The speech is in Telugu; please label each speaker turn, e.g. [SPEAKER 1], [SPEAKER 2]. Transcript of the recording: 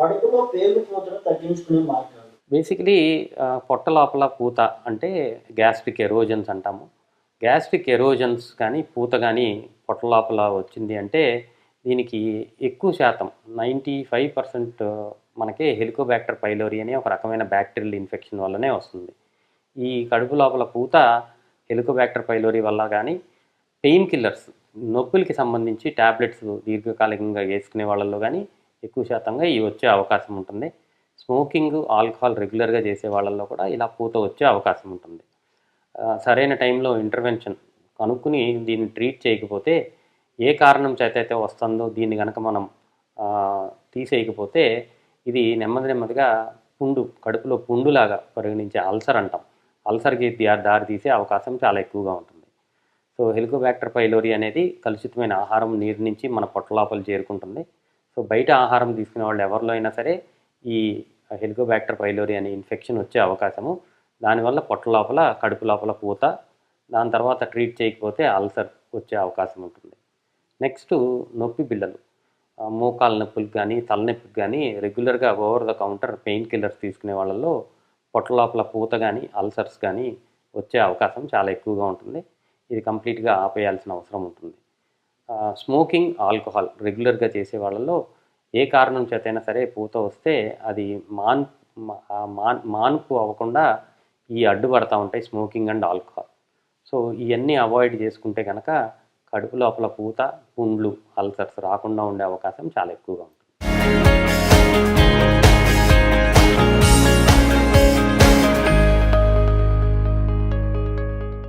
[SPEAKER 1] కడుపులో పేగు తగ్గించుకునే మార్గాలు.
[SPEAKER 2] బేసికలీ పొట్ట లోపల పూత అంటే గ్యాస్ట్రిక్ ఎరోజన్స్ అంటాము. గ్యాస్ట్రిక్ ఎరోజన్స్ కానీ పూత కానీ పొట్ట లోపల వచ్చింది అంటే దీనికి ఎక్కువ శాతం నైంటీ ఫైవ్ పర్సెంట్ మనకి హెలికోబ్యాక్టర్ పైలోరి అనే ఒక రకమైన బ్యాక్టీరియల్ ఇన్ఫెక్షన్ వల్లనే వస్తుంది. ఈ కడుపు లోపల పూత హెలికోబ్యాక్టర్ పైలోరి వల్ల కానీ పెయిన్ కిల్లర్స్ నొప్పులకి సంబంధించి ట్యాబ్లెట్స్ దీర్ఘకాలికంగా వేసుకునే వాళ్ళల్లో కానీ ఎక్కువ శాతంగా ఇవి వచ్చే అవకాశం ఉంటుంది. స్మోకింగ్ ఆల్కహాల్ రెగ్యులర్గా చేసే వాళ్ళల్లో కూడా ఇలా పూత వచ్చే అవకాశం ఉంటుంది. సరైన టైంలో ఇంటర్వెన్షన్ కనుక్కుని దీన్ని ట్రీట్ చేయకపోతే ఏ కారణం చేతైతే వస్తుందో దీన్ని కనుక మనం తీసేయకపోతే ఇది నెమ్మది నెమ్మదిగా పుండు కడుపులో పుండులాగా పరిగణించే అల్సర్ అంటాం. అల్సర్కి దారి తీసే అవకాశం చాలా ఎక్కువగా ఉంటుంది. సో హెలికోబ్యాక్టర్ పైలోరి అనేది కలుషితమైన ఆహారం నీరు నుంచి మన పొట్టలోపల చేరుకుంటుంది. సో బయట ఆహారం తీసుకునే వాళ్ళు ఎవరిలో అయినా సరే ఈ హెలికోబ్యాక్టర్ పైలోరి అనే ఇన్ఫెక్షన్ వచ్చే అవకాశము. దానివల్ల పొట్ట లోపల కడుపు లోపల పూత దాని తర్వాత ట్రీట్ చేయకపోతే అల్సర్ వచ్చే అవకాశం ఉంటుంది. నెక్స్ట్ నొప్పి బిళ్ళలు మోకాల నొప్పులకు కానీ తలనొప్పికి కానీ రెగ్యులర్గా over the counter pain killers తీసుకునే వాళ్ళల్లో పొట్ట లోపల పూత కానీ అల్సర్స్ కానీ వచ్చే అవకాశం చాలా ఎక్కువగా ఉంటుంది. ఇది కంప్లీట్గా ఆపేయాల్సిన అవసరం ఉంటుంది. స్మోకింగ్ ఆల్కహాల్ రెగ్యులర్గా చేసే వాళ్ళలో ఏ కారణం చేతైనా సరే పూత వస్తే అది మాన్ మాన్ మాన్పు అవ్వకుండా ఈ అడ్డుపడతా ఉంటాయి స్మోకింగ్ అండ్ ఆల్కహాల్ సో ఇవన్నీ అవాయిడ్ చేసుకుంటే కనుక కడుపు లోపల పూత పుండ్లు అల్సర్స్ రాకుండా ఉండే అవకాశం చాలా ఎక్కువగా ఉంటుంది.